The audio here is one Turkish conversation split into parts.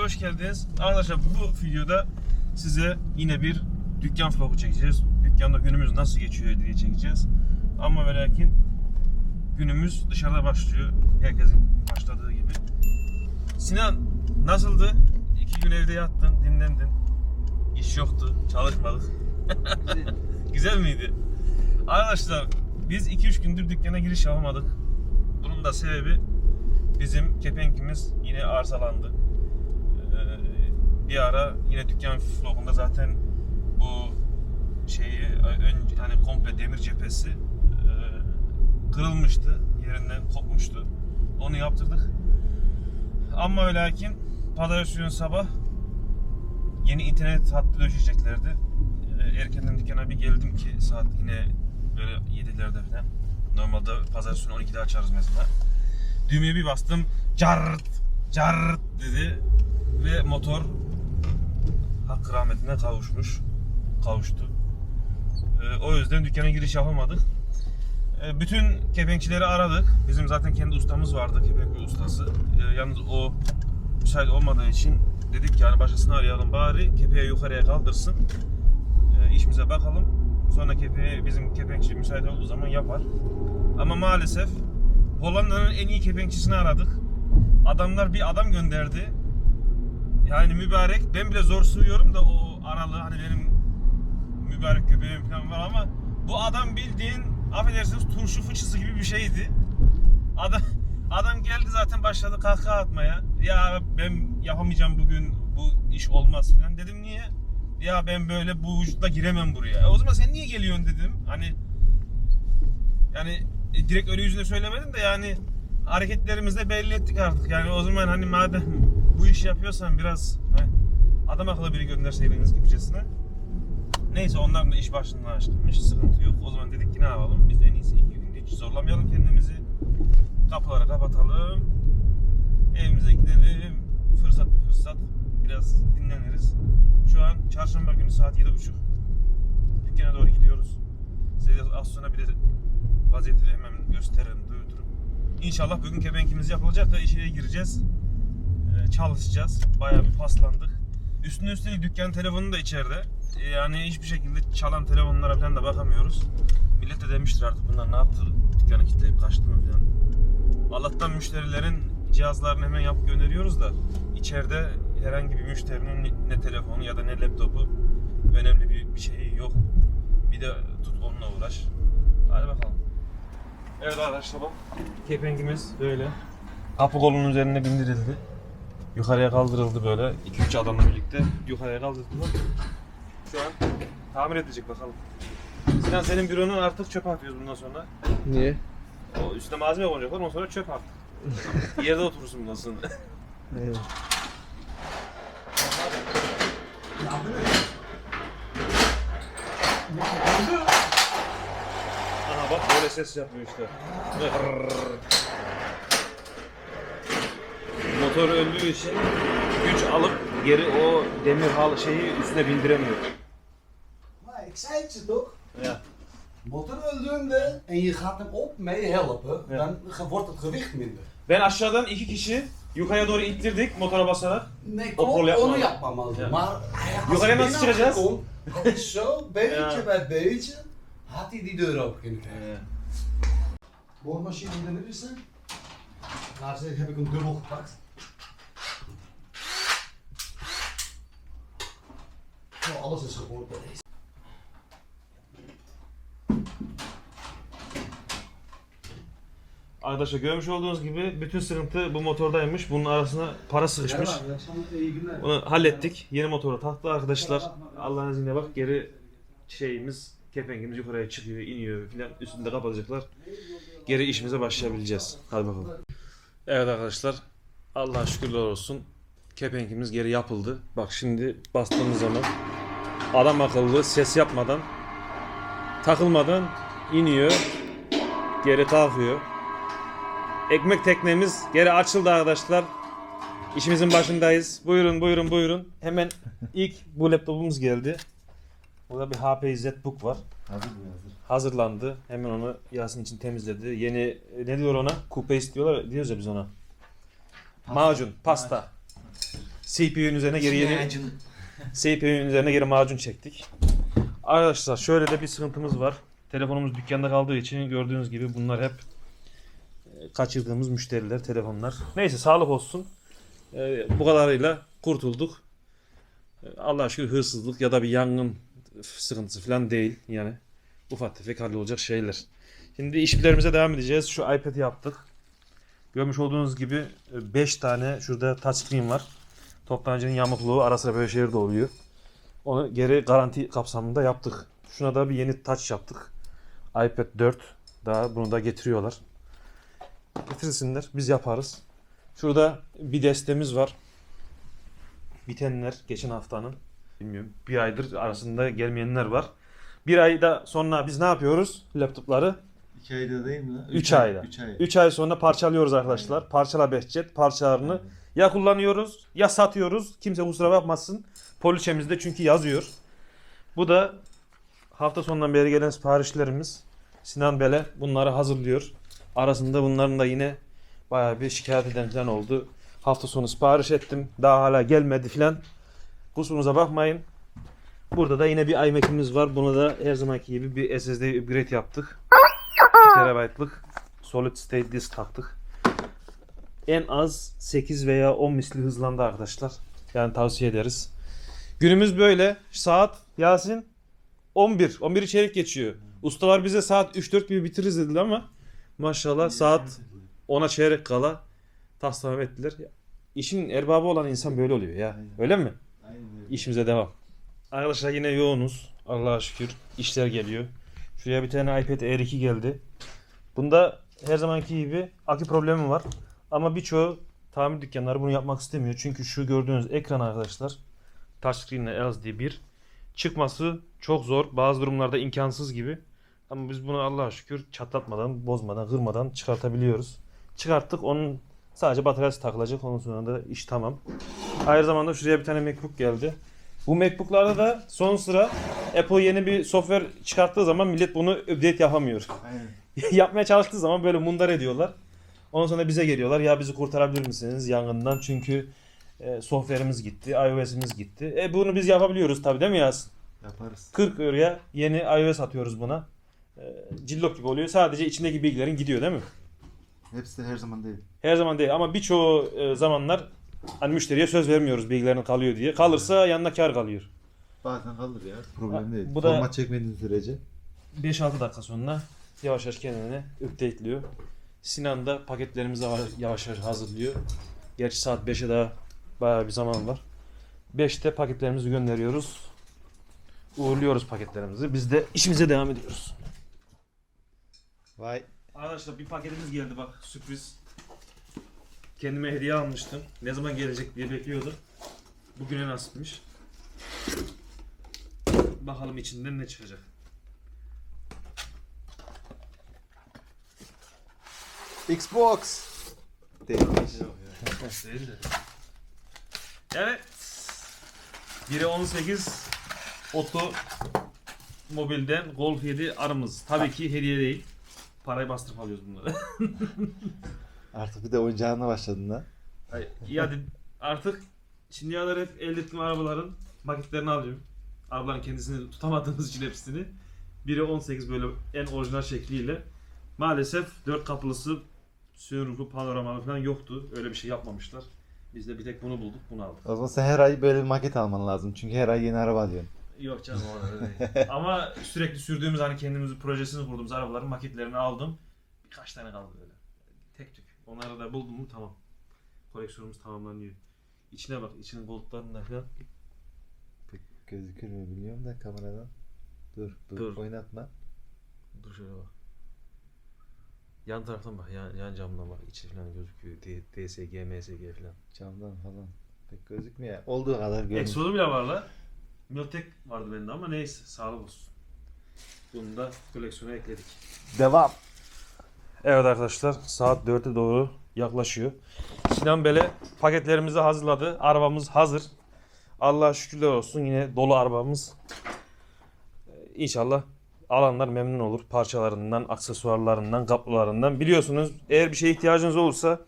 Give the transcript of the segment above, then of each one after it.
videoya hoş geldiniz. Arkadaşlar bu videoda size yine bir dükkan vlogu çekeceğiz. Dükkanda günümüz nasıl geçiyor diye çekeceğiz. Ama ve lakin günümüz dışarıda başlıyor. Herkesin başladığı gibi. Sinan nasıldı? İki gün evde yattın, dinlendin. İş yoktu, çalışmadık. Güzel miydi? Arkadaşlar biz 2-3 gündür dükkana giriş yapamadık. Bunun da sebebi bizim kepenkimiz yine arızalandı. Bir ara yine dükkan vlogunda zaten bu şeyi ön, hani komple demir cephesi e, kırılmıştı. Yerinden kopmuştu. Onu yaptırdık. Ama ve lakin pazartesi günü sabah yeni internet hattı döşeyeceklerdi. Ee, erkenden dükkana bir geldim ki saat yine böyle 7'lerde falan. Normalde pazartesi günü 12'de açarız mesela. Düğmeye bir bastım. Cart, cart dedi. Ve motor hakkı rahmetine kavuşmuş. Kavuştu. Ee, o yüzden dükkana giriş yapamadık. Ee, bütün kepenkçileri aradık. Bizim zaten kendi ustamız vardı, kepenk ustası. Ee, yalnız o müsait olmadığı için dedik ki yani başkasını arayalım bari kepeği yukarıya kaldırsın. Ee, işimize bakalım. Sonra kepeği bizim kepenkçi müsait olduğu zaman yapar. Ama maalesef Hollanda'nın en iyi kepenkçisini aradık. Adamlar bir adam gönderdi. Yani mübarek ben bile zor sığıyorum da o aralığı hani benim mübarek göbeğim falan var ama bu adam bildiğin affedersiniz turşu fıçısı gibi bir şeydi. Adam adam geldi zaten başladı kahkaha atmaya. Ya ben yapamayacağım bugün bu iş olmaz falan dedim niye? Ya ben böyle bu vücutla giremem buraya. E o zaman sen niye geliyorsun dedim. Hani yani e, direkt öyle yüzüne söylemedim de yani hareketlerimizde belli ettik artık. Yani o zaman hani madem bu işi yapıyorsan biraz he, adam akıllı biri gönderseydiniz gibicesine. Neyse onların da iş başından açılmış. Sıkıntı yok. O zaman dedik ki ne yapalım? Biz en iyisi iki günde hiç zorlamayalım kendimizi. Kapıları kapatalım. Evimize gidelim. Fırsat bir fırsat. Biraz dinleniriz. Şu an çarşamba günü saat 7.30. Dükkana doğru gidiyoruz. Size az sonra bir de vaziyeti hemen gösterelim, duyururum. İnşallah bugün kebenkimiz yapılacak da işe gireceğiz. Çalışacağız. Bayağı bir paslandık. Üstüne üstelik dükkan telefonu da içeride. Ee, Yani hiçbir şekilde çalan telefonlara falan da bakamıyoruz. Millet de demiştir artık bunlar ne yaptı? Dükkanı kilitleyip kaçtı mı falan. Allah'tan müşterilerin cihazlarını hemen yapıp gönderiyoruz da içeride herhangi bir müşterinin ne telefonu ya da ne laptopu önemli bir, bir şeyi yok. Bir de tut onunla uğraş. Hadi bakalım. Evet arkadaşlar bak. Kepengimiz böyle. Kapı kolunun üzerine bindirildi. Yukarıya kaldırıldı böyle. 2-3 adamla birlikte yukarıya kaldırdılar. Şu an tamir edecek bakalım. Sinan senin büronun artık çöp atıyoruz bundan sonra. Niye? O üstüne malzeme konacaklar ondan sonra çöp at. Yerde oturursun bundan sonra. Evet. Aha bak böyle ses yapıyor işte. Motor öldüğü için güç alıp geri o demir hal şeyi üstüne bindiremiyor. Maar ik zei het ze toch? Ya. Motor öldüğünde en je gaat hem op mee helpen, Ja. dan wordt het gewicht minder. Ben aşağıdan iki kişi yukarıya doğru ittirdik motora basarak. Nee, klopt, yapma. onu yapmamız. Ja. Maar hij Yukarıya nasıl binnen çıkacağız? kon, hij zo, beetje Ja. bij beetje, had hij die deur open kunnen krijgen. Boormachine indirilirse, laatst heb ik hem dubbel gepakt. Alles is gehoord bij deze. Arkadaşlar görmüş olduğunuz gibi bütün sıkıntı bu motordaymış. Bunun arasına para sıkışmış. İyi günler. Bunu hallettik. Yeni motoru taktı arkadaşlar. Allah'ın izniyle bak geri şeyimiz kepengimiz yukarıya çıkıyor, iniyor filan. Üstünde kapatacaklar. Geri işimize başlayabileceğiz. Hadi bakalım. Evet arkadaşlar. Allah'a şükürler olsun. Kepengimiz geri yapıldı. Bak şimdi bastığımız zaman adam akıllı ses yapmadan takılmadan iniyor. Geri kalkıyor. Ekmek teknemiz geri açıldı arkadaşlar. İşimizin başındayız. Buyurun buyurun buyurun. Hemen ilk bu laptopumuz geldi. Burada bir HP ZBook var. Hazır mı hazır? Hazırlandı. Hemen onu Yasin için temizledi. Yeni ne diyor ona? Coupe istiyorlar diyoruz ya biz ona. Macun, pasta. CPU'nun üzerine geri yeni CPU'nun üzerine geri macun çektik. Arkadaşlar şöyle de bir sıkıntımız var. Telefonumuz dükkanda kaldığı için gördüğünüz gibi bunlar hep e, kaçırdığımız müşteriler, telefonlar. Neyse sağlık olsun. E, bu kadarıyla kurtulduk. E, Allah'a şükür hırsızlık ya da bir yangın sıkıntısı falan değil yani. Ufak tefek hallolacak şeyler. Şimdi işlerimize devam edeceğiz. Şu iPad'i yaptık. Görmüş olduğunuz gibi 5 tane şurada touchscreen var. Toptancının yamukluğu ara sıra böyle şeyler de oluyor. Onu geri garanti kapsamında yaptık. Şuna da bir yeni touch yaptık. iPad 4 daha bunu da getiriyorlar. Getirsinler biz yaparız. Şurada bir destemiz var. Bitenler geçen haftanın. Bilmiyorum bir aydır arasında gelmeyenler var. Bir ayda sonra biz ne yapıyoruz? Laptopları 2 ayda değil mi lan? 3 ayda. 3 ay. 3 ay sonra parçalıyoruz arkadaşlar. Parçala Behçet parçalarını Aynen. Ya kullanıyoruz ya satıyoruz. Kimse kusura bakmasın. Poliçemizde çünkü yazıyor. Bu da hafta sonundan beri gelen siparişlerimiz. Sinan Bele bunları hazırlıyor. Arasında bunların da yine bayağı bir şikayet eden falan oldu. Hafta sonu sipariş ettim. Daha hala gelmedi filan. Kusurunuza bakmayın. Burada da yine bir iMac'imiz var. Buna da her zamanki gibi bir SSD upgrade yaptık. 2 TB'lık solid state disk taktık. En az 8 veya 10 misli hızlandı arkadaşlar. Yani tavsiye ederiz. Günümüz böyle. Saat Yasin 11. 11 çeyrek geçiyor. Ustalar bize saat 3-4 gibi bitiririz dediler ama maşallah saat 10'a çeyrek kala taslamam ettiler. İşin erbabı olan insan böyle oluyor ya. Öyle mi? İşimize devam. Arkadaşlar yine yoğunuz. Allah'a şükür işler geliyor. Şuraya bir tane iPad Air 2 geldi. Bunda her zamanki gibi akü problemi var. Ama birçoğu tamir dükkanları bunu yapmak istemiyor. Çünkü şu gördüğünüz ekran arkadaşlar touchscreen ile LCD bir çıkması çok zor. Bazı durumlarda imkansız gibi. Ama biz bunu Allah'a şükür çatlatmadan, bozmadan, kırmadan çıkartabiliyoruz. Çıkarttık. Onun sadece bataryası takılacak. Ondan sonra da iş tamam. Aynı zamanda şuraya bir tane MacBook geldi. Bu MacBook'larda da son sıra Apple yeni bir software çıkarttığı zaman millet bunu update yapamıyor. Aynen. Yapmaya çalıştığı zaman böyle mundar ediyorlar. Ondan sonra bize geliyorlar. Ya bizi kurtarabilir misiniz yangından? Çünkü e, software'imiz gitti, iOS'imiz gitti. E bunu biz yapabiliyoruz tabii değil mi Yasin? Yaparız. 40 euroya yeni iOS atıyoruz buna. E, cillop gibi oluyor. Sadece içindeki bilgilerin gidiyor değil mi? Hepsi de her zaman değil. Her zaman değil ama birçoğu e, zamanlar hani müşteriye söz vermiyoruz bilgilerin kalıyor diye. Kalırsa yanına kar kalıyor. Bazen kalır ya. Problem Ha, değil. bu da- Format çekmediğin sürece. 5-6 dakika sonra yavaş yavaş kendini update'liyor. Sinan da paketlerimizi yavaş yavaş hazırlıyor. Gerçi saat 5'e daha bayağı bir zaman var. 5'te paketlerimizi gönderiyoruz. Uğurluyoruz paketlerimizi. Biz de işimize devam ediyoruz. Vay. Arkadaşlar bir paketimiz geldi bak sürpriz. Kendime hediye almıştım. Ne zaman gelecek diye bekliyordum. Bugüne nasipmiş. Bakalım içinden ne çıkacak. Xbox. Değilmiş. Değil de. Evet. 1'e 18 Oto mobilden Golf 7 arımız. Tabii ki hediye değil. Parayı bastırıp alıyoruz bunları. Artık bir de oyuncağına başladın da. Ay, hadi artık kadar hep elde ettiğim arabaların maketlerini alıyorum. Arabaların kendisini tutamadığımız için hepsini. Biri 18 böyle en orijinal şekliyle. Maalesef 4 kapılısı sunrooflu panoramalı falan yoktu. Öyle bir şey yapmamışlar. Biz de bir tek bunu bulduk, bunu aldık. O zaman sen her ay böyle bir maket alman lazım. Çünkü her ay yeni araba alıyorsun. Yok canım o öyle değil. Ama sürekli sürdüğümüz hani kendimizi projesini kurduğumuz arabaların maketlerini aldım. Birkaç tane kaldı böyle. Tek tük. Onları da buldum mu tamam. Koleksiyonumuz tamamlanıyor. İçine bak, içinin koltuklarında falan. Pek gözükür mü biliyorum da kameradan. Dur, dur, Dur. oynatma. Dur şöyle bak. Yan taraftan bak, yan, yan camdan bak. içi falan gözüküyor. D, DSG, MSG falan. Camdan falan. Pek gözükmüyor. Olduğu kadar görünüyor. Exo'lu bile var la. Miltek vardı bende ama neyse sağlık olsun. Bunu da koleksiyona ekledik. Devam. Evet arkadaşlar saat 4'e doğru yaklaşıyor. Sinan Bele paketlerimizi hazırladı. Arabamız hazır. Allah'a şükürler olsun yine dolu arabamız. İnşallah alanlar memnun olur. Parçalarından, aksesuarlarından, kapılarından. Biliyorsunuz eğer bir şeye ihtiyacınız olursa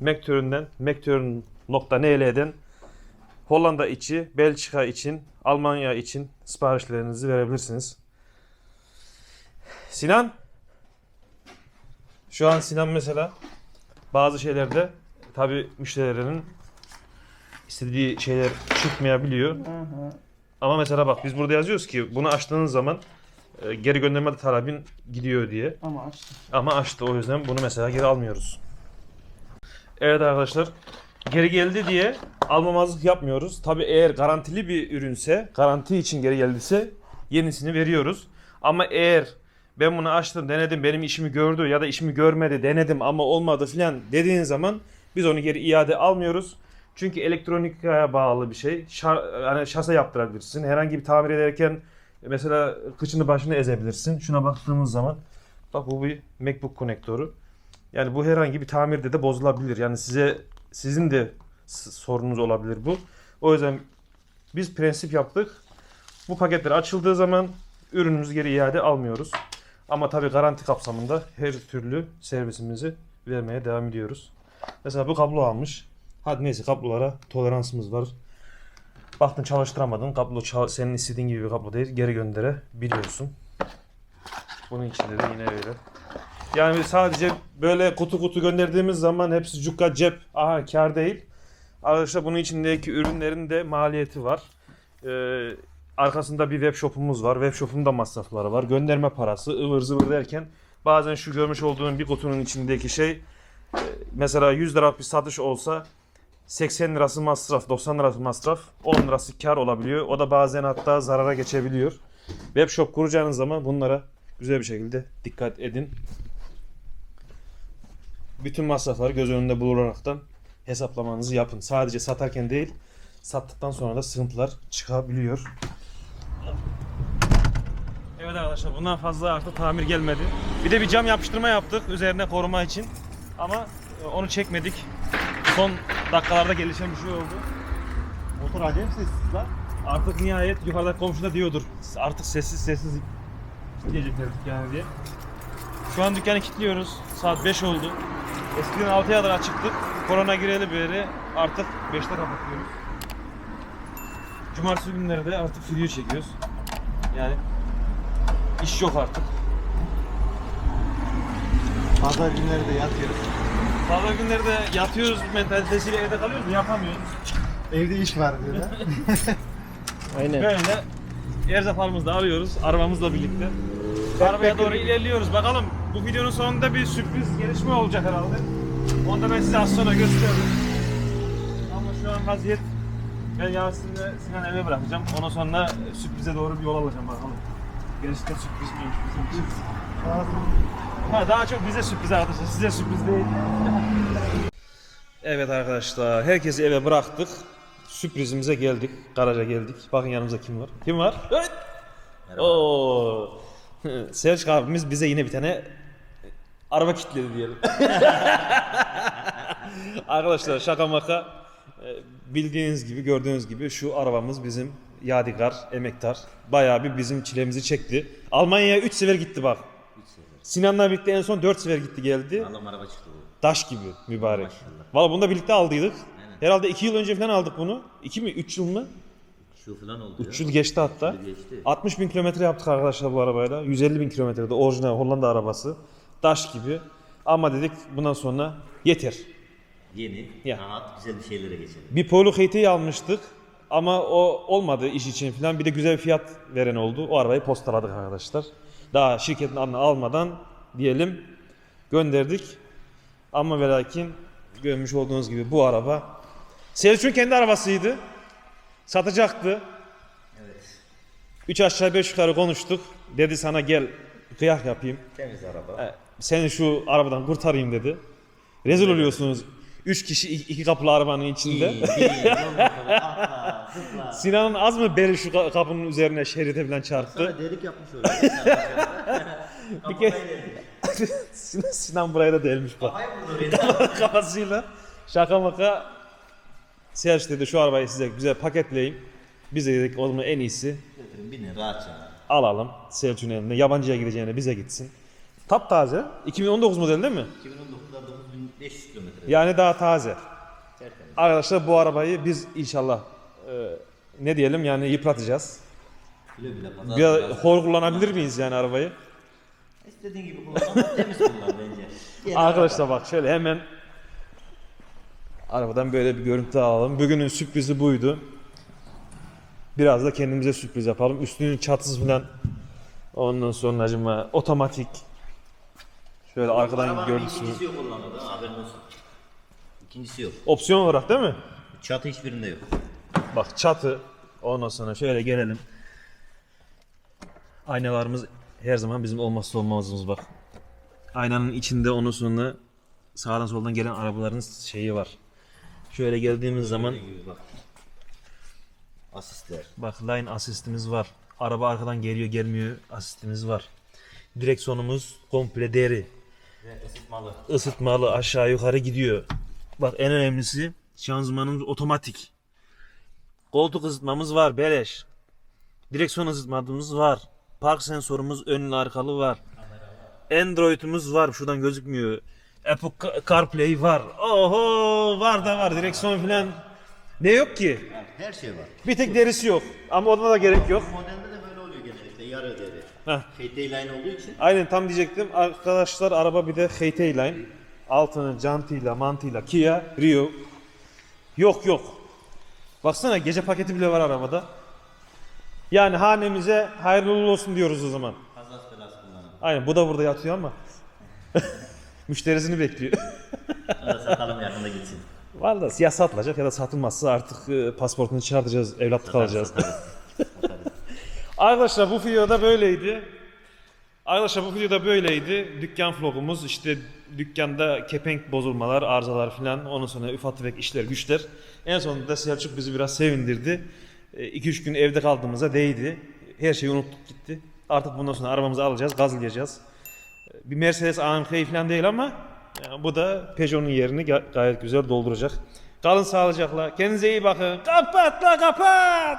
Mektöründen, Mektörün.nl'den Hollanda içi, Belçika için, Almanya için siparişlerinizi verebilirsiniz. Sinan. Şu an Sinan mesela bazı şeylerde tabi müşterilerin istediği şeyler çıkmayabiliyor. Ama mesela bak biz burada yazıyoruz ki bunu açtığınız zaman e, geri gönderme talebin gidiyor diye. Ama açtım. Ama açtı o yüzden bunu mesela geri almıyoruz. Evet arkadaşlar geri geldi diye almamazlık yapmıyoruz. Tabi eğer garantili bir ürünse garanti için geri geldiyse yenisini veriyoruz. Ama eğer ben bunu açtım denedim benim işimi gördü ya da işimi görmedi denedim ama olmadı filan dediğin zaman biz onu geri iade almıyoruz. Çünkü elektronikaya bağlı bir şey. Şar, yani şase yaptırabilirsin. Herhangi bir tamir ederken mesela kıçını başını ezebilirsin. Şuna baktığımız zaman bak bu bir MacBook konektörü. Yani bu herhangi bir tamirde de bozulabilir. Yani size sizin de sorunuz olabilir bu. O yüzden biz prensip yaptık. Bu paketler açıldığı zaman ürünümüzü geri iade almıyoruz. Ama tabii garanti kapsamında her türlü servisimizi vermeye devam ediyoruz. Mesela bu kablo almış. Hadi neyse kablolara toleransımız var. Baktın çalıştıramadın. Kablo çal- senin istediğin gibi bir kablo değil. Geri gönderebiliyorsun. Bunun içinde de yine öyle. Yani sadece böyle kutu kutu gönderdiğimiz zaman hepsi cukka cep. Aha kar değil. Arkadaşlar bunun içindeki ürünlerin de maliyeti var. Ee, arkasında bir web shop'umuz var. Web shop'un da masrafları var. Gönderme parası ıvır zıvır derken bazen şu görmüş olduğun bir kutunun içindeki şey e, mesela 100 lira bir satış olsa 80 lirası masraf, 90 lirası masraf, 10 lirası kar olabiliyor. O da bazen hatta zarara geçebiliyor. Web shop kuracağınız zaman bunlara güzel bir şekilde dikkat edin. Bütün masrafları göz önünde bulunduraraktan hesaplamanızı yapın. Sadece satarken değil, sattıktan sonra da sıkıntılar çıkabiliyor. Evet arkadaşlar bundan fazla artık tamir gelmedi. Bir de bir cam yapıştırma yaptık üzerine koruma için. Ama e, onu çekmedik. Son dakikalarda gelişen bir şey oldu. Motor acayip sessiz lan. Artık nihayet yukarıdaki komşu da diyordur. Artık sessiz sessiz diyecekler dükkanı diye. Şu an dükkanı kilitliyoruz. Saat 5 oldu. Eskiden 6'ya kadar açıktık. Korona gireli beri artık 5'te kapatıyoruz. Cumartesi günleri de artık video çekiyoruz. Yani iş yok artık. Pazar günleri de yatıyoruz. Pazar günleri de yatıyoruz mentalitesiyle evde kalıyoruz mu? Yapamıyoruz. Evde iş var diyorlar. Aynen. Böyle erzaklarımızı da alıyoruz arabamızla birlikte. Arabaya doğru ilerliyoruz. Bakalım bu videonun sonunda bir sürpriz gelişme olacak herhalde. Onu da ben size az sonra gösteririm. Ama şu an vaziyet ben Yasin'le Sinan eve bırakacağım. Ondan sonra sürprize doğru bir yol alacağım bakalım. Gerçekten sürpriz miymiş bizim için. Ha, daha çok bize sürpriz arkadaşlar. Size sürpriz değil. Evet arkadaşlar. Herkesi eve bıraktık. Sürprizimize geldik. Garaja geldik. Bakın yanımızda kim var? Kim var? Evet. Oo. Selçuk abimiz bize yine bir tane araba kilitledi diyelim. Arkadaşlar şaka maka e, bildiğiniz gibi gördüğünüz gibi şu arabamız bizim Yadigar, emektar. Bayağı bir bizim çilemizi çekti. Almanya'ya 3 sefer gitti bak. Sinan'la birlikte en son 4 sefer gitti geldi. Adam araba çıktı bu. Taş gibi mübarek. Maşallah. Valla bunu da birlikte aldıydık. Aynen. Herhalde 2 yıl önce falan aldık bunu. 2 mi? 3 yıl mı? Şu falan oldu 3 ya. yıl geçti hatta. Geçti. 60 bin kilometre yaptık arkadaşlar bu arabayla. 150 bin kilometrede orijinal Hollanda arabası. Taş gibi. Ama dedik bundan sonra yeter. Yeni, Ya. rahat, güzel bir şeylere geçelim. Bir Polo GT'yi almıştık. Ama o olmadı iş için falan. Bir de güzel bir fiyat veren oldu. O arabayı postaladık arkadaşlar. Daha şirketin adını almadan diyelim gönderdik. Ama ve lakin görmüş olduğunuz gibi bu araba Selçuk'un kendi arabasıydı. Satacaktı. Evet. Üç aşağı beş yukarı konuştuk. Dedi sana gel kıyak yapayım. Temiz araba. E, Seni şu arabadan kurtarayım dedi. Rezil oluyorsunuz. Üç kişi iki iki kapılı arabanın içinde. İyi, iyi, yol bakalım. Atla, zıpla. Sinan'ın az mı beli şu ka- kapının üzerine şeride falan çarptı. Sana delik yapmış öyle. Bir kere Sinan, Sinan buraya da delmiş bak. Kafayı vurdu beni. Kafasıyla. Şaka maka. Serç dedi şu arabayı size güzel paketleyin. Biz de dedik o zaman en iyisi. Binin rahatça. alalım Selçuk'un elinde. Yabancıya gideceğine bize gitsin. Taptaze. 2019 model değil mi? 2009'da 9500 kilometre. Yani daha taze. Tertemiz. Arkadaşlar bu arabayı biz inşallah e, ne diyelim yani yıpratacağız. Bile bile pazar. Bir biraz- hor kullanabilir miyiz yani arabayı? İstediğin gibi kullan ama temiz kullan bence. Arkadaşlar bak şöyle hemen arabadan böyle bir görüntü alalım. Bugünün sürprizi buydu. Biraz da kendimize sürpriz yapalım. Üstünün çatısı falan ondan sonra acıma otomatik. Şöyle arkadan Arabanın görüntüsünü. ikincisi yok Hollanda'da haberin olsun. İkincisi yok. Opsiyon olarak değil mi? Çatı hiçbirinde yok. Bak çatı. Ondan sonra şöyle gelelim. Aynalarımız her zaman bizim olmazsa olmazımız bak. Aynanın içinde onun sonra sağdan soldan gelen arabaların şeyi var. Şöyle geldiğimiz zaman gibi bak. Asistler. bak line asistimiz var. Araba arkadan geliyor gelmiyor asistimiz var. Direksiyonumuz komple deri. Ve ısıtmalı. Isıtmalı aşağı yukarı gidiyor. Bak en önemlisi şanzımanımız otomatik. Koltuk ısıtmamız var beleş. Direksiyon ısıtmamız var. Park sensörümüz önlü arkalı var. Android'umuz var. Şuradan gözükmüyor. Apple Ca- CarPlay var. Oho var da var. Direksiyon falan. Ne yok ki? Her şey var. Bir tek derisi yok. Ama ona da gerek yok. Bu modelde de böyle oluyor genellikle. Yarı deri. Heh. KT line olduğu için Aynen tam diyecektim. Arkadaşlar araba bir de HT line. Altını jantıyla, mantıyla Kia, Rio. Yok yok. Baksana gece paketi bile var arabada. Yani hanemize hayırlı olsun diyoruz o zaman. kazas belası kullanın. Aynen bu da burada yatıyor ama. Müşterisini bekliyor. Onu da satalım yakında gitsin. Valla ya satılacak ya da satılmazsa artık e, pasaportunu çıkartacağız, evlatlık alacağız. Satarız, satarız. Arkadaşlar bu videoda böyleydi. Arkadaşlar bu videoda böyleydi. Dükkan vlogumuz işte dükkanda kepenk bozulmalar, arızalar filan ondan sonra ufak tefek işler güçler. En sonunda Selçuk bizi biraz sevindirdi. 2-3 gün evde kaldığımıza değdi. Her şeyi unuttuk gitti. Artık bundan sonra arabamızı alacağız, gazlayacağız. E, Bir Mercedes AMG falan değil ama e, bu da Peugeot'un yerini ga- gayet güzel dolduracak. Kalın sağlıcakla. Kendinize iyi bakın. Kapat la kapat.